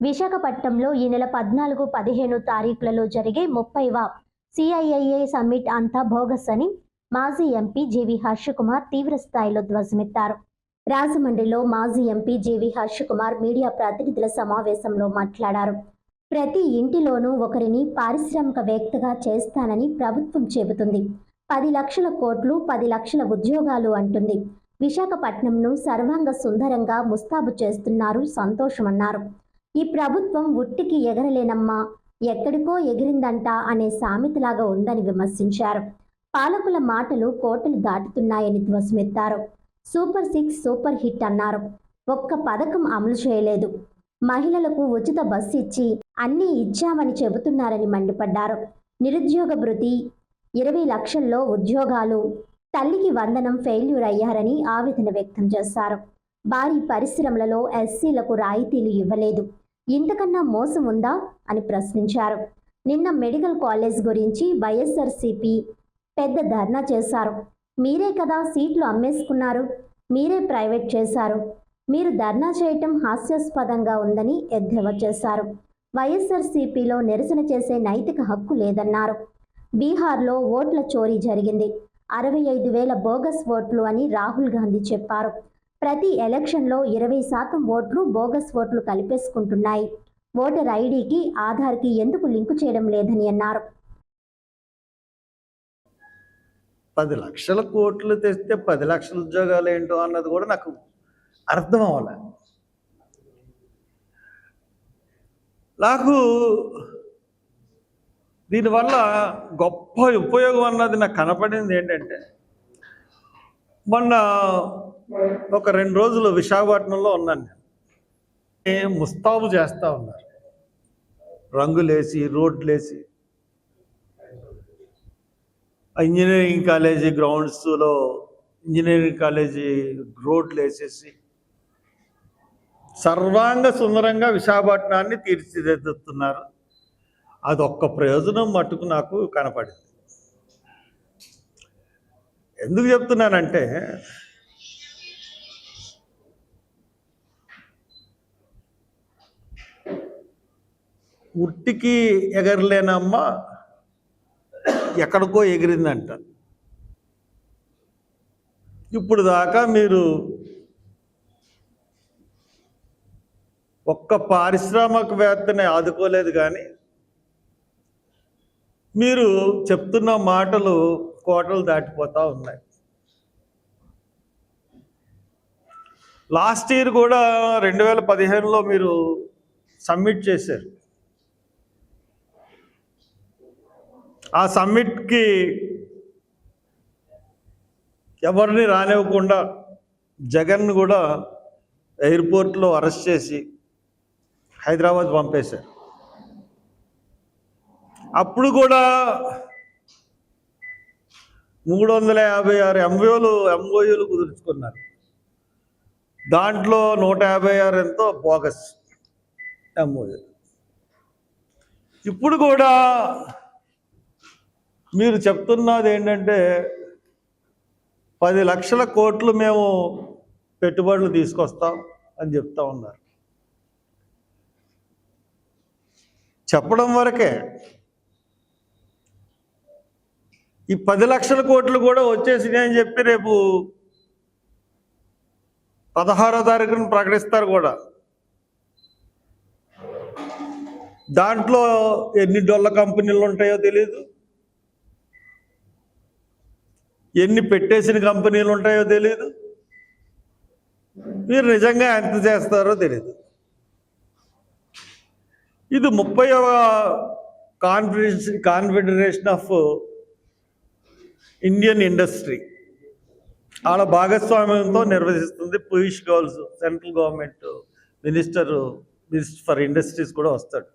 విశాఖపట్నంలో ఈ నెల పద్నాలుగు పదిహేను తారీఖులలో జరిగే ముప్పైవ సిఐఐఏ సమ్మిట్ అంతా బోగస్ అని మాజీ ఎంపీ జేవి హర్షకుమార్ తీవ్ర స్థాయిలో ధ్వజమెత్తారు. రాజమండ్రిలో మాజీ MP GV Harsha Kumar media ప్రతినిధుల సమావేశంలో మాట్లాడారు. ప్రతి ఇంటిలోనూ ఒకరిని పారిశ్రామికవేత్తగా చేస్తానని ప్రభుత్వం చెబుతుంది. పది లక్షల కోట్లు పది లక్షల ఉద్యోగాలు అంటుంది. విశాఖపట్నంను సర్వాంగ సుందరంగా ముస్తాబు చేస్తున్నారు సంతోషమన్నారు. ఈ ప్రభుత్వం ఉట్టికి ఎగరలేనమ్మా ఎక్కడికో ఎగిరిందంట అనే సామెతలాగా ఉందని విమర్శించారు. పాలకుల మాటలు కోటలు దాటుతున్నాయని ధ్వసమెత్తారు. సూపర్ సిక్స్ సూపర్ హిట్ అన్నారు. ఒక్క పథకం అమలు చేయలేదు. మహిళలకు ఉచిత బస్సు ఇచ్చి అన్నీ ఇచ్చామని చెబుతున్నారని మండిపడ్డారు. నిరుద్యోగ భృతి ఇరవై లక్షల్లో ఉద్యోగాలు తల్లికి వందనం ఫెయిల్యూర్ అయ్యారని ఆవేదన వ్యక్తం చేశారు. భారీ పరిశ్రమలలో ఎస్సీలకు రాయితీలు ఇవ్వలేదు. ఇంతకన్నా మోసం ఉందా అని ప్రశ్నించారు. నిన్న మెడికల్ కాలేజ్ గురించి వైఎస్ఆర్సీపీ పెద్ద ధర్నా చేశారు. మీరే కదా సీట్లు అమ్మేసుకున్నారు. మీరే ప్రైవేట్ చేశారు. మీరు ధర్నా చేయటం హాస్యాస్పదంగా ఉందని ఎద్దేవా చేశారు. వైఎస్ఆర్సీపీలో నిరసన చేసే నైతిక హక్కు లేదన్నారు. బీహార్లో ఓట్ల చోరీ జరిగింది. అరవై ఐదు వేల బోగస్ ఓట్లు అని రాహుల్ గాంధీ చెప్పారు. ప్రతి ఎలక్షన్లో ఇరవై శాతం ఓట్లు బోగస్ ఓట్లు కలిపేసుకుంటున్నాయి. ఓటర్ ఐడికి ఆధార్కి ఎందుకు లింకు చేయడం లేదని అన్నారు. పది లక్షల కోట్లు తెస్తే పది లక్షల ఉద్యోగాలు ఏంటో అన్నది కూడా నాకు అర్థం అవ్వలే. నాకు దీనివల్ల గొప్ప ఉపయోగం అన్నది నాకు కనపడింది ఏంటంటే మొన్న ఒక రెండు రోజులు విశాఖపట్నంలో ఉన్నాను నేను. ముస్తాబు చేస్తూ ఉన్నారు. రంగులేసి రోడ్లేసి. ఇంజనీరింగ్ కాలేజీ గ్రౌండ్స్లో ఇంజనీరింగ్ కాలేజీ రోడ్లు వేసేసి సర్వాంగ సుందరంగా విశాఖపట్నాన్ని తీర్చిదిద్దుతున్నారు. అదొక్క ప్రయోజనం మట్టుకు నాకు కనపడింది. ఎందుకు చెప్తున్నానంటే ఉట్టికి ఎగరలేనమ్మ ఎక్కడికో ఎగిరిందంట. ఇప్పుడు దాకా మీరు ఒక్క పారిశ్రామికవేత్తని ఆదుకోలేదు కానీ మీరు చెప్తున్న మాటలు కోటలు దాటిపోతూ ఉన్నాయి. లాస్ట్ ఇయర్ కూడా రెండు వేల పదిహేనులో మీరు సబ్మిట్ చేశారు. ఆ సమ్మిట్కి ఎవరిని రానివ్వకుండా జగన్ కూడా ఎయిర్పోర్ట్లో అరెస్ట్ చేసి హైదరాబాద్ పంపేశారు. అప్పుడు కూడా మూడు వందల యాభై ఆరు ఎంఓలు ఎంఓయూలు కుదుర్చుకున్నారు. దాంట్లో నూట యాభై ఆరు ఎంతో బోగస్ ఎంఓయూ ఇప్పుడు కూడా మీరు చెప్తున్నది ఏంటంటే పది లక్షల కోట్లు మేము పెట్టుబడులు తీసుకొస్తాం అని చెప్తా ఉన్నారు. చెప్పడం వరకే ఈ పది లక్షల కోట్లు కూడా వచ్చేసినాయి అని చెప్పి రేపు పదహారో తారీఖున ప్రకటిస్తారు కూడా. దాంట్లో ఎన్ని డొల్ల కంపెనీలు ఉంటాయో తెలియదు ఎన్ని పెట్టేసిన కంపెనీలు ఉంటాయో తెలియదు మీరు నిజంగా ఎంత చేస్తారో తెలియదు ఇది ముప్పైవ confidence confederation of Indian industry వాళ్ళ భాగస్వామ్యంతో నిర్వహిస్తుంది Piyush Goyal central government minister minister for industries కూడా వస్తాడు.